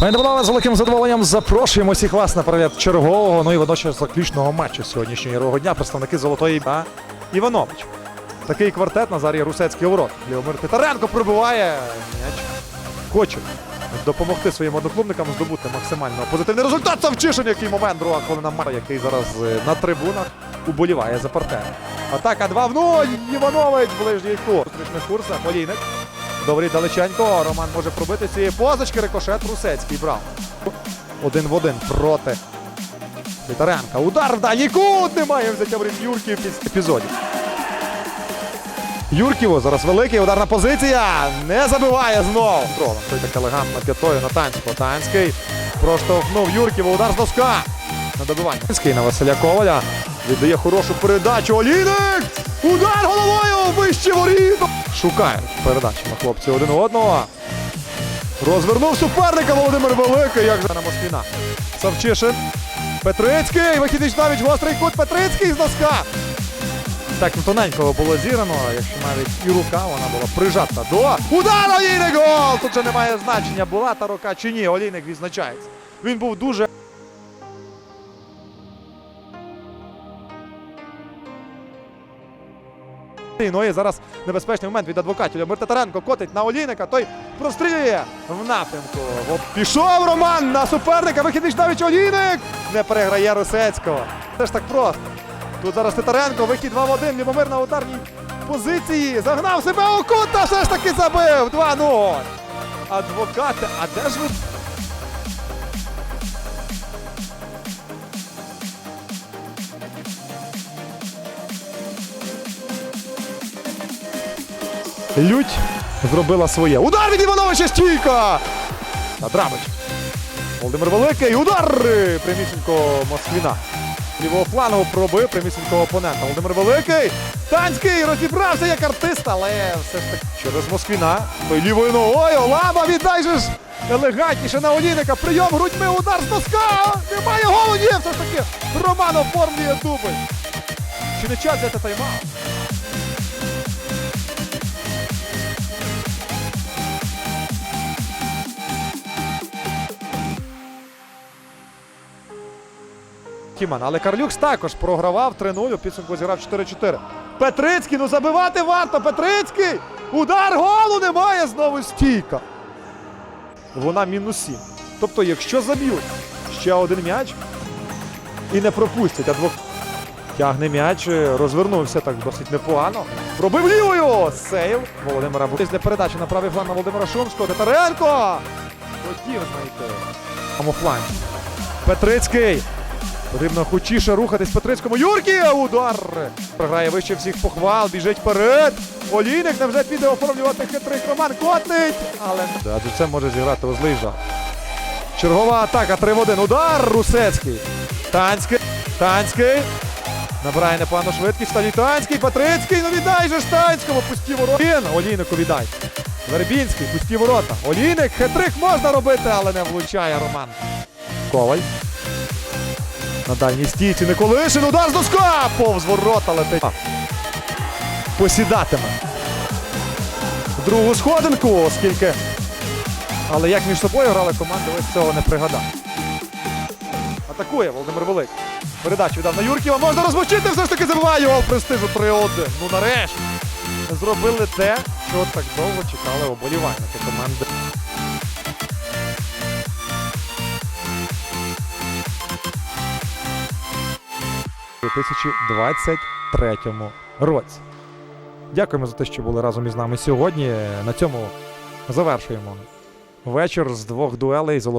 Пані з великим задоволенням запрошуємо всіх вас на перегляд чергового, ну і водночас заключного матчу сьогоднішнього дня. Представники Золотої та Іванович. Такий квартет Назарій Русецький урод. Ліомир Титаренко прибуває. М'яч хоче допомогти своїм одноклубникам здобути максимально позитивний результат. Савчишин, який момент, друга хвилина Мар, який зараз е, на трибунах уболіває за партера. Атака 2 в 0. Іванович, ближній курс. Зустрічних курсах. Олійник. Добрий далеченько. Роман може пробити цієї позначки. Рикошет Русецький брав. Один в один проти Титаренка. Удар в дальній кут. Немає взяття в рік Юрків після епізодів. Юрківо зараз великий ударна позиція. Не забиває знову. Той так елегантно п'ятою на Танського. Танський проштовхнув Юрківо. Удар з доска. На добивання. Танський на Василя Коваля. Віддає хорошу передачу. Олійник! Удар головою! Вище воріт! Шукають передачі на хлопці один одного. Розвернув суперника Володимир Великий, як на Москвіна. Савчишин. Петрицький. Вихідний навіть гострий кут. Петрицький з доска. Так тоненького було зірано, якщо навіть і рука вона була прижата до удар Олійник гол! Тут же немає значення, була та рука чи ні. Олійник відзначається. Він був дуже. Ну і зараз небезпечний момент від адвокатів. Любомир Татаренко котить на Олійника, той прострілює в напрямку. От Пішов Роман на суперника, вихідний навіть Олійник не переграє Русецького. Це ж так просто. Тут зараз Титаренко, вихід 2 в 1, Любомир на ударній позиції. Загнав себе у кут та все ж таки забив. 2-0. Адвокати, а де ж ви? Лють зробила своє. Удар від Івановича стійка! Адрабич. Володимир Великий. Удар! Прямісінько Москвіна. Лівого флангу пробив прямісінького опонента. Володимир Великий. Танський розібрався як артист, але все ж таки через Москвіна. Лівою ногою. Лаба, віддай же ж! Елегантніше на Олійника. Прийом грудьми, удар з доска. Немає голу, ні, все ж таки. Роман оформлює дубль. Чи не час взяти тайм-аут? Кіман. Але Карлюкс також програвав 3-0. У підсумку зіграв 4-4. Петрицький, ну забивати варто. Петрицький! Удар голу немає. Знову стійка. Вона мінус 7. Тобто, якщо заб'ють ще один м'яч і не пропустять, а двох. Тягне м'яч, розвернувся так досить непогано. Пробив лівою! Сейв Володимира Бу- Після передачі на правий фланг на Володимира Шумського. Титаренко! Хотів знайти. Камуфланг. Петрицький. Потрібно хочіше рухатись Петрицькому. Юркі! Удар! Програє вище всіх похвал, біжить вперед. Олійник не вже піде оформлювати хитрий Роман Котить. Але адже це може зіграти у злий жарт. Чергова атака 3 в 1. Удар Русецький. Танський. Танський. Набирає непогану швидкість. Стадій Танський. Петрицький. Ну віддай же ж Танському. Пусті ворота. Він. Олійнику віддай. Вербінський. Пусті ворота. Олійник. Хитрик можна робити, але не влучає Роман. Коваль. На дальній стійці Николишин. Удар з доска! Повз ворота летить. Посідатиме. Другу сходинку, оскільки. Але як між собою грали команди, ось цього не пригадав. Атакує Володимир Велик. Передачу віддав на Юрківа. Можна розмочити, все ж таки забиває гол престижу 3-1. Ну нарешті. Зробили те, що так довго чекали оболівальники команди. 2023 році. Дякуємо за те, що були разом із нами сьогодні. На цьому завершуємо вечір з двох дуелей.